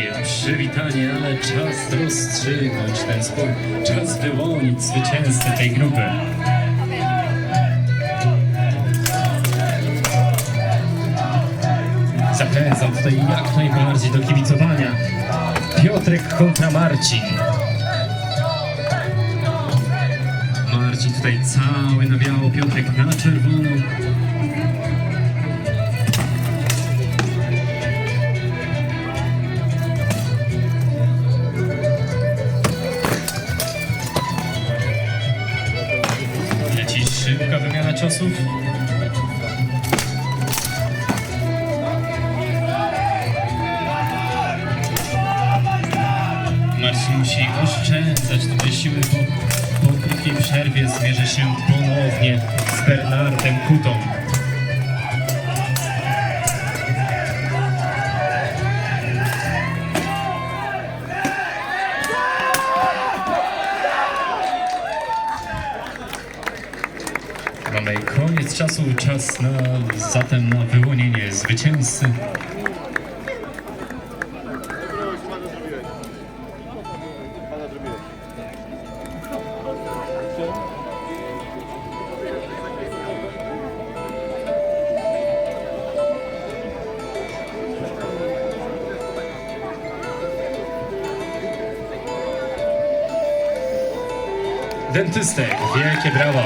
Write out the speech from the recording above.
Wielkie przywitanie, ale czas rozstrzygnąć ten spór. Czas wyłonić zwycięzcę tej grupy. Zachęcam tutaj jak najbardziej do kibicowania. Piotrek kontra Marcin. Marcin tutaj cały na biało, Piotrek na czerwono. Szybka wymiana ciosów. Marcin musi oszczędzać tutaj siły, bo po krótkiej przerwie zmierzy się ponownie z Bernardem Kutą. Koniec czasu, czas na, zatem na wyłonienie zwycięzcy. Dentystek, wielkie brawa.